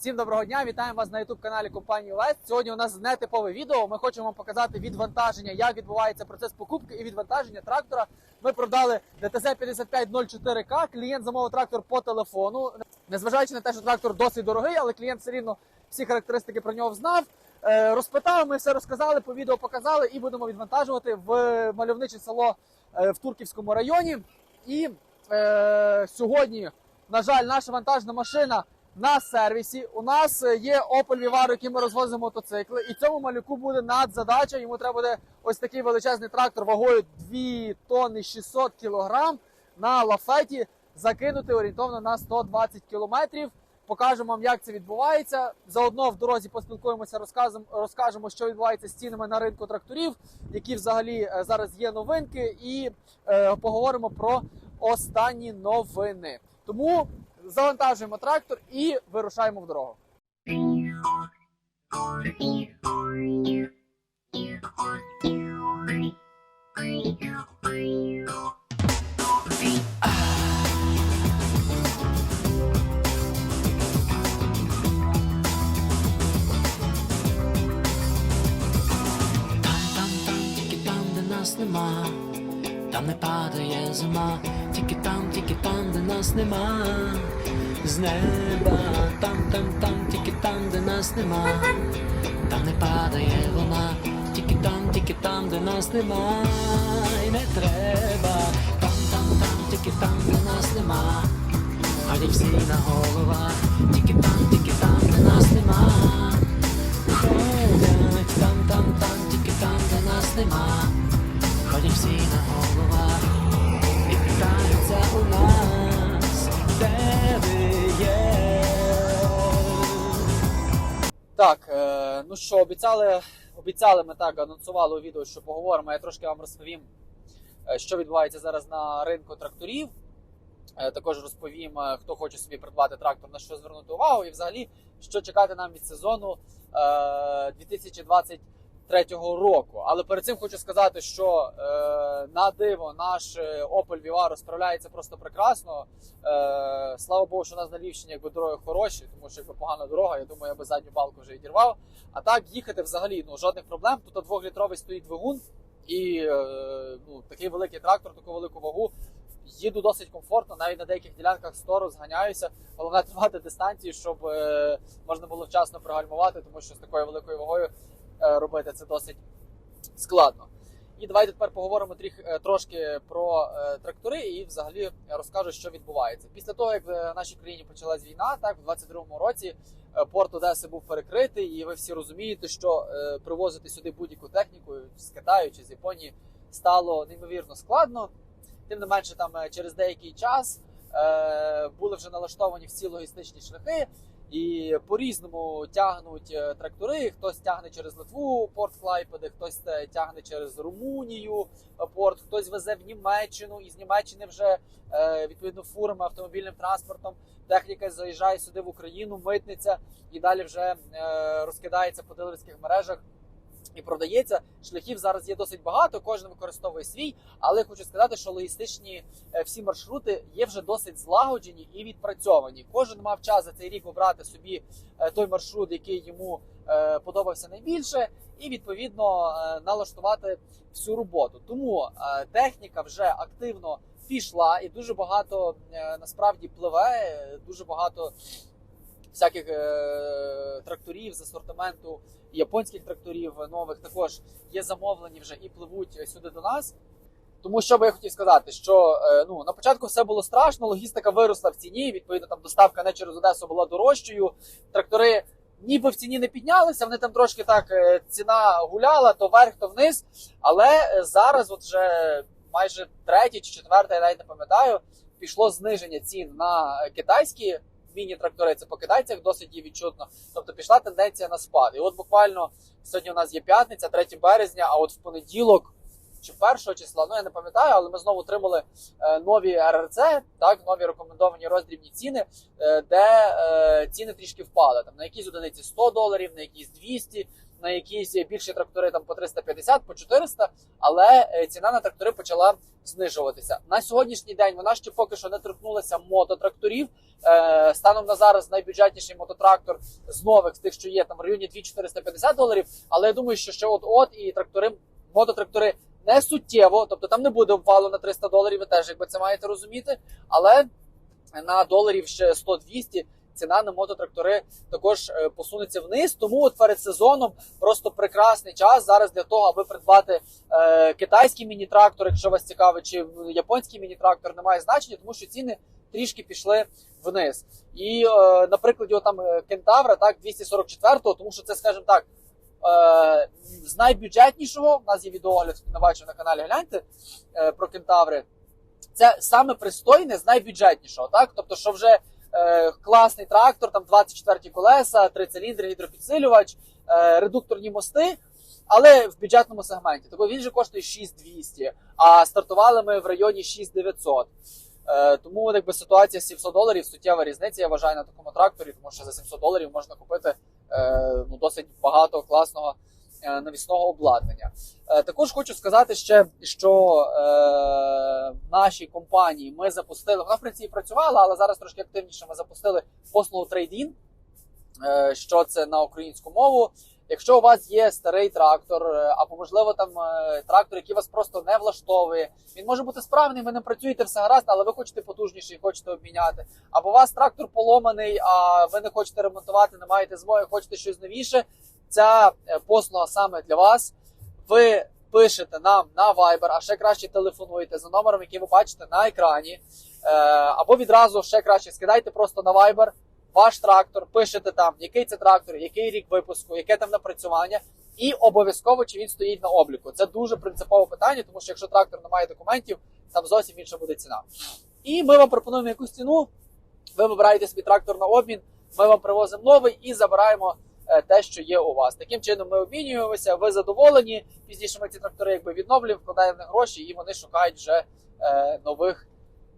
Всім доброго дня! Вітаємо вас на youtube каналі компанії Лест. Сьогодні у нас нетипове відео. Ми хочемо вам показати відвантаження, як відбувається процес покупки і відвантаження трактора. Ми продали ДТЗ 5504К. Клієнт замовив трактор по телефону. Незважаючи на те, що трактор досить дорогий, але клієнт все рівно всі характеристики про нього знав. Е, Розпитав, ми все розказали, по відео показали і будемо відвантажувати в мальовниче село е, в Турківському районі. І е, сьогодні, на жаль, наша вантажна машина на сервісі. У нас е, є Opel Vivaro, який ми розвозимо мотоцикли, і цьому малюку буде надзадача. Йому треба буде ось такий величезний трактор вагою 2 тонни 600 кілограм на лафеті закинути орієнтовно на 120 кілометрів. Покажемо вам, як це відбувається. Заодно в дорозі поспілкуємося, розкажемо, що відбувається з цінами на ринку тракторів, які взагалі е, зараз є новинки, і е, поговоримо про останні новини. Тому завантажуємо трактор і вирушаємо в дорогу. Нема, і не треба, там, там, там, тільки там, де нас нема, ходять всі на головах, тільки там, тільки там, де нас нема. Ходять там, там, там, тільки там, де нас нема. Ходять всі на головах і питаються у нас, де ви є. Так, е, ну що, обіцяли, обіцяли ми так, анонсували у відео, що поговоримо. Я трошки вам розповім, е, що відбувається зараз на ринку тракторів. Е, Також розповім, е, хто хоче собі придбати трактор, на що звернути увагу, і взагалі, що чекати нам від сезону е, 2023 року. Але перед цим хочу сказати, що е, на диво наш е, Opel Vivaro справляється просто прекрасно. Е, слава Богу, що у нас на Львівщині якби дороги хороші, тому що якби погана дорога, я думаю, я би задню балку вже відірвав. А так їхати взагалі ну жодних проблем. Тут двохлітровий стоїть двигун, і е, ну такий великий трактор, таку велику вагу. Їду досить комфортно, навіть на деяких ділянках стору зганяюся. Головне тримати дистанцію, щоб е, можна було вчасно пригальмувати, тому що з такою великою вагою робити це досить складно. І давайте тепер поговоримо тріх, е, трошки про е, трактори і взагалі розкажу, що відбувається. Після того, як в нашій країні почалась війна, так в 22-му році е, порт Одеси був перекритий, і ви всі розумієте, що е, привозити сюди будь-яку техніку з Китаю чи з Японії стало неймовірно складно. Тим не менше, там е, через деякий час е, були вже налаштовані всі логістичні шляхи, і по-різному тягнуть е, трактори. Хтось тягне через Литву порт Клайпеди, хтось тягне через Румунію е, порт, хтось везе в Німеччину, і з Німеччини вже е, відповідно фурами автомобільним транспортом. Техніка заїжджає сюди в Україну, митниця і далі вже розкидається по дилерських мережах. І продається шляхів зараз є досить багато. Кожен використовує свій, але хочу сказати, що логістичні е, всі маршрути є вже досить злагоджені і відпрацьовані. Кожен мав час за цей рік обрати собі е, той маршрут, який йому е, подобався найбільше, і відповідно налаштувати всю роботу. Тому техніка вже активно пішла, і дуже багато насправді пливе, дуже багато всяких е, тракторів з асортименту японських тракторів нових також є замовлені вже і пливуть сюди до нас. Тому що би я хотів сказати, що е, ну на початку все було страшно, логістика виросла в ціні. Відповідно, там доставка не через Одесу була дорожчою. Трактори ніби в ціні не піднялися. Вони там трошки так е, ціна гуляла то вверх, то вниз. Але е, зараз, от вже майже третій чи четвертий, я навіть не пам'ятаю, пішло зниження цін на китайські міні-трактори. Це по китайцях досить є відчутно. Тобто пішла тенденція на спад. І от буквально сьогодні у нас є п'ятниця, 3 березня, а от в понеділок. Чи першого числа, ну я не пам'ятаю, але ми знову отримали е, нові РРЦ, так, нові рекомендовані роздрібні ціни, е, де е, ціни трішки впали. Там на якісь одиниці 100 доларів, на якісь 200, на якісь більші трактори там по 350, по 400, але е, ціна на трактори почала знижуватися. На сьогоднішній день вона ще поки що не торкнулася мототракторів. Е, станом на зараз найбюджетніший мототрактор з нових з тих, що є там в районі 2450 доларів. Але я думаю, що ще от-от і трактори, мототрактори не суттєво, тобто там не буде обвалу на 300 доларів. Ви теж якби це маєте розуміти. Але на доларів ще 100-200 ціна на мототрактори також е, посунеться вниз. Тому от перед сезоном просто прекрасний час зараз для того, аби придбати е, китайський міні-трактор, якщо вас цікавить, чи японський міні-трактор, немає значення, тому що ціни трішки пішли вниз. І, е, наприклад, його там е, кентавра, так, 244-го, тому що це, скажімо так, е, з найбюджетнішого. У нас є відеогляд, хто не бачив на каналі, гляньте про кентаври. Це саме пристойне з найбюджетнішого, так? Тобто, що вже е, класний трактор, там 24 колеса, 3 циліндри, гідропідсилювач, е, редукторні мости, але в бюджетному сегменті. Тобто він же коштує 6200, а стартували ми в районі 6900. Е, тому якби ситуація 700 доларів суттєва різниця, я вважаю на такому тракторі, тому що за 700 доларів можна купити е, ну, досить багато класного навісного обладнання. Е, також хочу сказати ще, що е, в нашій компанії ми запустили, вона в принципі працювала, але зараз трошки активніше ми запустили послугу трейдін, е, що це на українську мову. Якщо у вас є старий трактор, е, або можливо там е, трактор, який вас просто не влаштовує, він може бути справний, ви не працюєте все гаразд, але ви хочете потужніший, хочете обміняти. Або у вас трактор поломаний, а ви не хочете ремонтувати, не маєте змоги, хочете щось новіше. Ця е, послуга саме для вас. Ви пишете нам на Viber, а ще краще телефонуєте за номером, який ви бачите на екрані. Е, або відразу ще краще скидайте просто на Viber ваш трактор, пишете там, який це трактор, який рік випуску, яке там напрацювання, і обов'язково чи він стоїть на обліку. Це дуже принципове питання, тому що якщо трактор не має документів, там зовсім інша буде ціна. І ми вам пропонуємо якусь ціну. Ви вибираєте собі трактор на обмін, ми вам привозимо новий і забираємо те, що є у вас. Таким чином ми обмінюємося, ви задоволені. Пізніше ми ці трактори якби відновлюємо, вкладаємо гроші, і вони шукають вже е, нових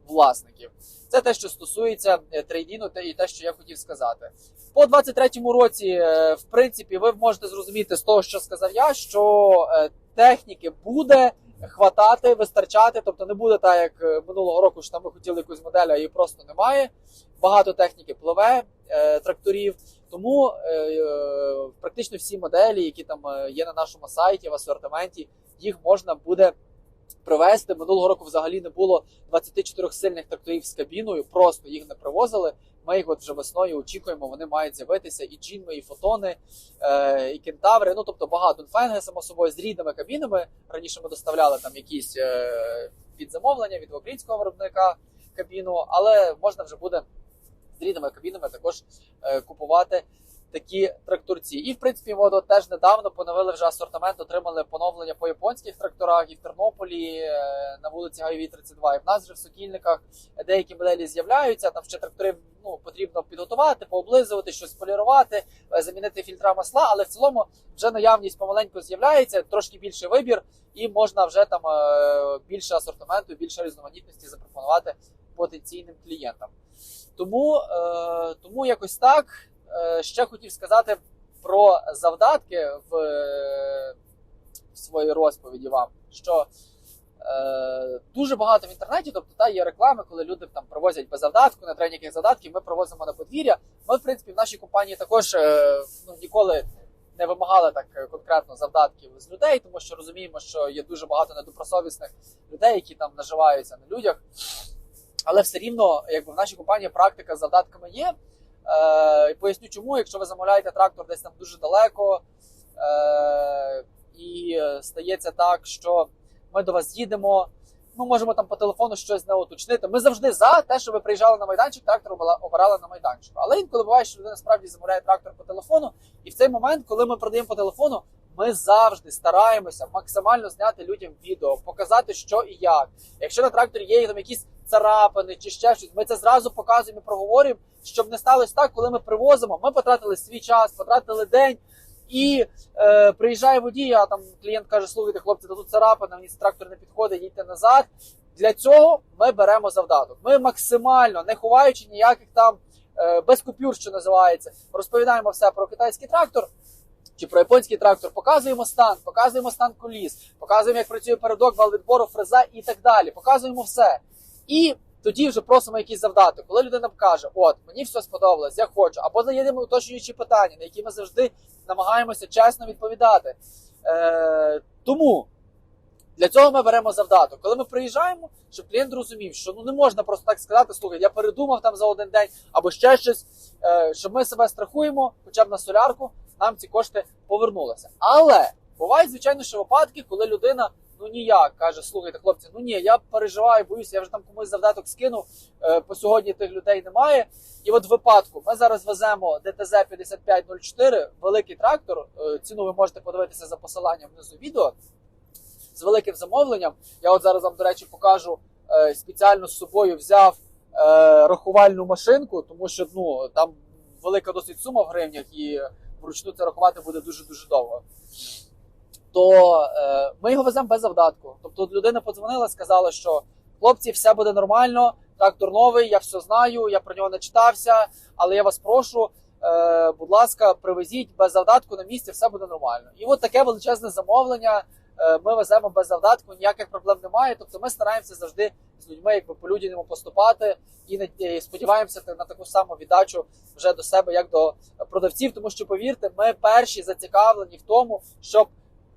власників. Це те, що стосується е, трейдіну, те- і те, що я хотів сказати. По 23-му році, е, в принципі, ви можете зрозуміти з того, що сказав я, що е, техніки буде хватати, вистачати, тобто не буде так, як е, минулого року, що там ви хотіли якусь модель, а її просто немає. Багато техніки пливе, е, тракторів. Тому е, е, практично всі моделі, які там е, є на нашому сайті в асортименті, їх можна буде привезти. Минулого року взагалі не було 24 сильних тракторів з кабіною, просто їх не привозили. Ми їх от вже весною очікуємо, вони мають з'явитися і джінми, і фотони, і кентаври. Ну тобто багато Дунфенги, само собою, з рідними кабінами. Раніше ми доставляли там якісь під замовлення від українського виробника кабіну, але можна вже буде з рідними кабінами також е, купувати такі тракторці. І в принципі, ми теж недавно поновили вже асортимент, отримали поновлення по японських тракторах і в Тернополі е, на вулиці Гайовій 32. І в нас вже в Сокільниках деякі моделі з'являються. Там ще трактори ну, потрібно підготувати, пооблизувати, щось полірувати, е, замінити фільтра масла. Але в цілому вже наявність помаленьку з'являється, трошки більший вибір, і можна вже там більше асортименту, більше різноманітності запропонувати потенційним клієнтам. Тому, е, тому якось так. Е, Ще хотів сказати про завдатки в, е, в своїй розповіді вам, що дуже багато в інтернеті, тобто та є реклами, коли люди там привозять без завдатку, на тренінг завдатків, ми привозимо на подвір'я. Ми, в принципі, в нашій компанії також ну, ніколи не вимагали так конкретно завдатків з людей, тому що розуміємо, що є дуже багато недобросовісних людей, які там наживаються на людях. Але все рівно, якби в нашій компанії практика з завдатками є. Е, поясню чому, якщо ви замовляєте трактор десь там дуже далеко, е, і е, стається так, що ми до вас їдемо, ми можемо там по телефону щось не уточнити. Ми завжди за те, щоб ви приїжджали на майданчик, трактор обирали на майданчику. Але інколи буває, що людина справді замовляє трактор по телефону, і в цей момент, коли ми продаємо по телефону, ми завжди стараємося максимально зняти людям відео, показати, що і як. Якщо на тракторі є там якісь царапини чи ще щось, ми це зразу показуємо і проговорюємо, щоб не сталося так, коли ми привозимо. Ми потратили свій час, потратили день. І е, приїжджає водій, а там клієнт каже: слухайте, хлопці, та тут царапина, мені трактор не підходить, їдьте назад. Для цього ми беремо завдаток. Ми максимально, не ховаючи ніяких там е, без купюр, що називається, розповідаємо все про китайський трактор. Чи про японський трактор, показуємо стан, показуємо стан коліс, показуємо, як працює передок, вал відбору, фреза і так далі. Показуємо все. І тоді вже просимо якісь завдати. Коли людина каже, от мені все сподобалось, я хочу, або задаємо уточнюючі питання, на які ми завжди намагаємося чесно відповідати. Е, тому для цього ми беремо завдаток. Коли ми приїжджаємо, щоб клієнт розумів, що ну не можна просто так сказати, слухай, я передумав там за один день або ще щось, е, щоб ми себе страхуємо, хоча б на солярку, нам ці кошти повернулися. Але бувають, звичайно, що випадки, коли людина ну ніяк каже: слухайте, хлопці, ну ні, я переживаю, боюся, я вже там комусь завдаток скинув. е, По сьогодні тих людей немає. І от випадку ми зараз веземо ДТЗ 5504, великий трактор. е, Ціну ви можете подивитися за посиланням внизу відео з великим замовленням. Я от зараз вам, до речі, покажу е, спеціально з собою взяв е, рахувальну машинку, тому що ну там велика досить сума в гривнях, і вручну це рахувати буде дуже дуже довго. То е, ми його веземо без завдатку. Тобто людина подзвонила, сказала, що хлопці, все буде нормально, трактор новий, я все знаю, я про нього не читався, але я вас прошу. Е, будь ласка, привезіть без завдатку на місці, все буде нормально. І от таке величезне замовлення ми веземо без завдатку, ніяких проблем немає. Тобто ми стараємося завжди з людьми якби по людяному поступати і не і сподіваємося на таку саму віддачу вже до себе, як до продавців. Тому що повірте, ми перші зацікавлені в тому, щоб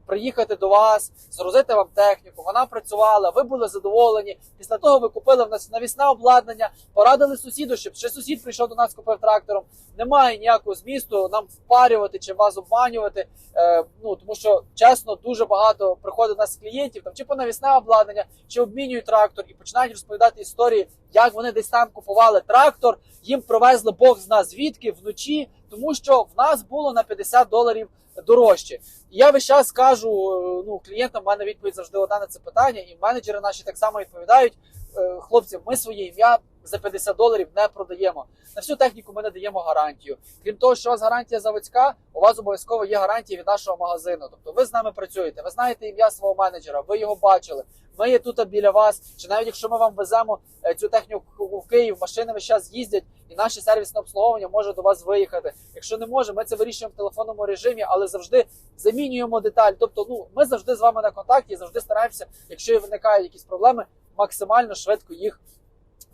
приїхати до вас, згрузити вам техніку. Вона працювала, ви були задоволені. Після того ви купили в нас навісне обладнання, порадили сусіду, щоб ще сусід прийшов до нас, купив трактором. Немає ніякого змісту нам впарювати чи вас обманювати. Е, ну тому що чесно, дуже багато приходить до нас клієнтів там чи по навісне обладнання, чи обмінюють трактор і починають розповідати історії, як вони десь там купували трактор. Їм привезли Бог зна звідки вночі, тому що в нас було на 50 доларів дорожче. Я весь час кажу е, ну, клієнтам, в мене відповідь завжди одна на це питання, і менеджери наші так само відповідають. «Е, Хлопці, ми своє ім'я за 50 доларів не продаємо. На всю техніку ми не даємо гарантію. Крім того, що у вас гарантія заводська, у вас обов'язково є гарантія від нашого магазину. Тобто ви з нами працюєте, ви знаєте ім'я свого менеджера, ви його бачили. Ми є тут біля вас. Чи навіть якщо ми вам веземо е, цю техніку в Київ, машини весь час їздять, і наше сервісне обслуговування може до вас виїхати. Якщо не може, ми це вирішуємо в телефонному режимі, але завжди замінюємо деталь. Тобто, ну ми завжди з вами на контакті, завжди стараємося, якщо виникають якісь проблеми, максимально швидко їх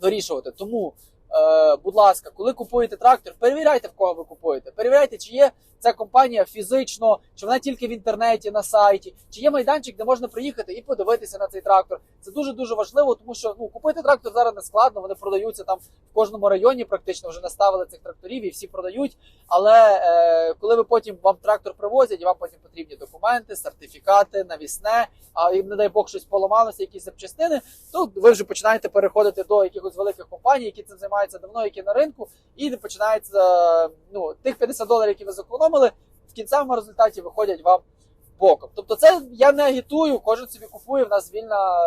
вирішувати. Тому, е, будь ласка, коли купуєте трактор, перевіряйте, в кого ви купуєте. Перевіряйте, чи є ця компанія фізично, чи вона тільки в інтернеті на сайті, чи є майданчик, де можна приїхати і подивитися на цей трактор. Це дуже дуже важливо, тому що ну купити трактор зараз не складно. Вони продаються там в кожному районі, практично вже наставили цих тракторів і всі продають. Але е, коли ви потім вам трактор привозять, і вам потім потрібні документи, сертифікати, навісне, а і не дай Бог щось поламалося, якісь запчастини, то ви вже починаєте переходити до якихось великих компаній, які цим займаються давно, які на ринку, і починається ну тих 50 доларів, які ви зекономили, в кінцевому результаті виходять вам боком. Тобто, це я не агітую, кожен собі купує. В нас вільна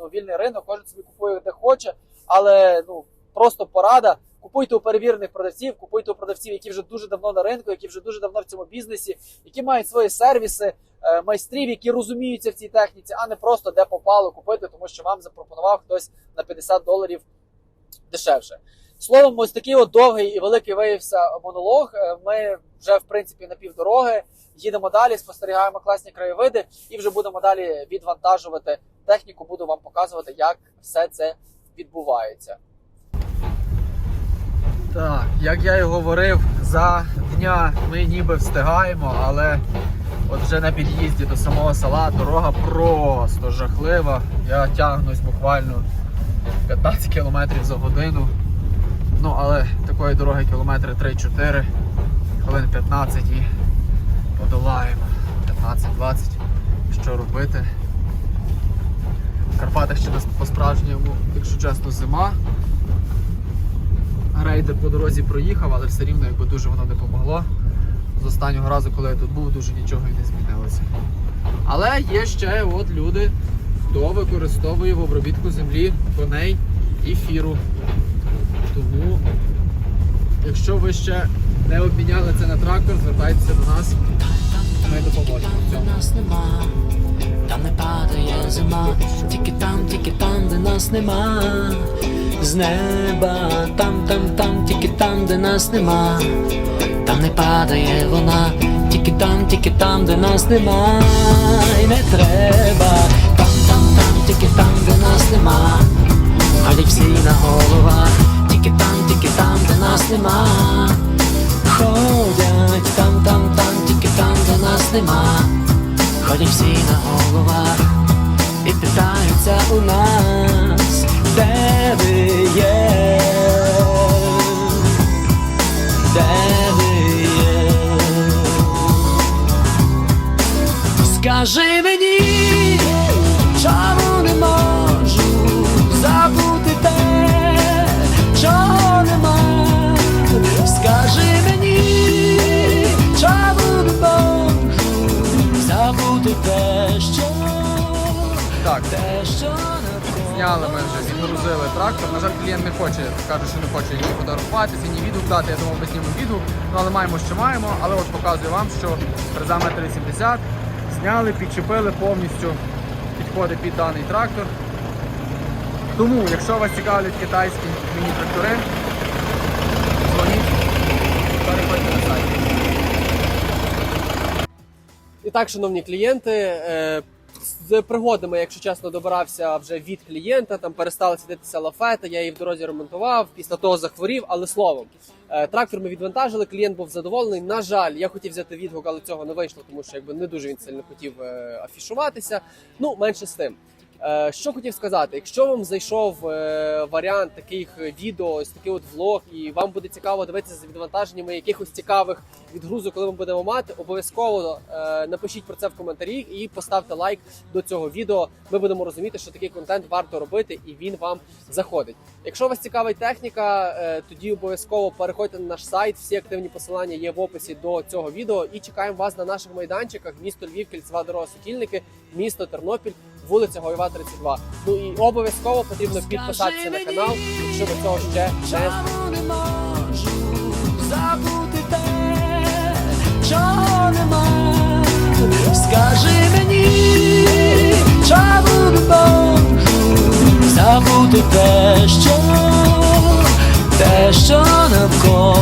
ну, вільний ринок, кожен собі купує де хоче, але ну просто порада. Купуйте у перевірених продавців, купуйте у продавців, які вже дуже давно на ринку, які вже дуже давно в цьому бізнесі, які мають свої сервіси, е, майстрів, які розуміються в цій техніці, а не просто де попало купити, тому що вам запропонував хтось на 50 доларів дешевше. Словом, ось такий от довгий і великий виявився монолог. Е, Ми вже в принципі на півдороги. Їдемо далі, спостерігаємо класні краєвиди і вже будемо далі відвантажувати техніку. Буду вам показувати, як все це відбувається. Так, як я і говорив, за дня ми ніби встигаємо, але от вже на під'їзді до самого села дорога просто жахлива. Я тягнусь буквально 15 км за годину. Ну, але такої дороги кілометри 3-4, хвилин 15 і подолаємо. 15-20. Що робити? В Карпатах ще по-справжньому, якщо чесно, зима. Грейдер по дорозі проїхав, але все рівно якби дуже воно не помогло. З останнього разу, коли я тут був, дуже нічого і не змінилося. Але є ще от люди, хто використовує в обробітку землі коней і фіру. Тому, якщо ви ще не обміняли це на трактор, звертайтеся до нас. Ми допоможемо в Де нас нема, там не падає зима, тільки там, тільки там, де нас нема. З неба, там, там, там, тільки там, де нас нема, там не падає вона, тільки там, тільки там, де нас нема, і не треба. Там, там, там, тільки там, де нас нема. Всі на головах, там, де нас нема. Ходять там, там, там, тільки там, де нас нема. Ходять всі на головах і питаються у нас, де ви є, де ви є. Скажи мені, чому Навколо. зняли ми вже, відгрузили трактор. На жаль, клієнт не хоче, каже, що не хоче ні фотографуватися, ні відгук дати. Я думав, ми знімемо відгук. Ну але маємо, що маємо. Але от показую вам, що фреза метр 80 зняли, підчепили повністю. Підходить під даний трактор. Тому, якщо вас цікавлять китайські міні-трактори, дзвоніть, на сайт. І так, шановні клієнти, е, з пригодами, якщо чесно, добирався вже від клієнта. Там перестала сидитися лафета, я її в дорозі ремонтував. Після того захворів, але словом, е, трактор ми відвантажили. Клієнт був задоволений. На жаль, я хотів взяти відгук, але цього не вийшло, тому що якби не дуже він сильно хотів е, афішуватися. Ну, менше з тим. Е, Що хотів сказати, якщо вам зайшов е, варіант таких відео, ось такий от влог, і вам буде цікаво дивитися за відвантаженнями якихось цікавих відгрузок, коли ми будемо мати, обов'язково е, напишіть про це в коментарі і поставте лайк до цього відео. Ми будемо розуміти, що такий контент варто робити, і він вам заходить. Якщо вас цікавить техніка, тоді обов'язково переходьте на наш сайт. Всі активні посилання є в описі до цього відео. І чекаємо вас на наших майданчиках. Місто Львів, кільцева дорога Сокільники, місто Тернопіль, вулиця Гойва, 32. Ну і обов'язково потрібно підписатися на канал, якщо ви цього ще не забути те, чого нема. Скажи мені, чому не можу забути те, що те, що навколо.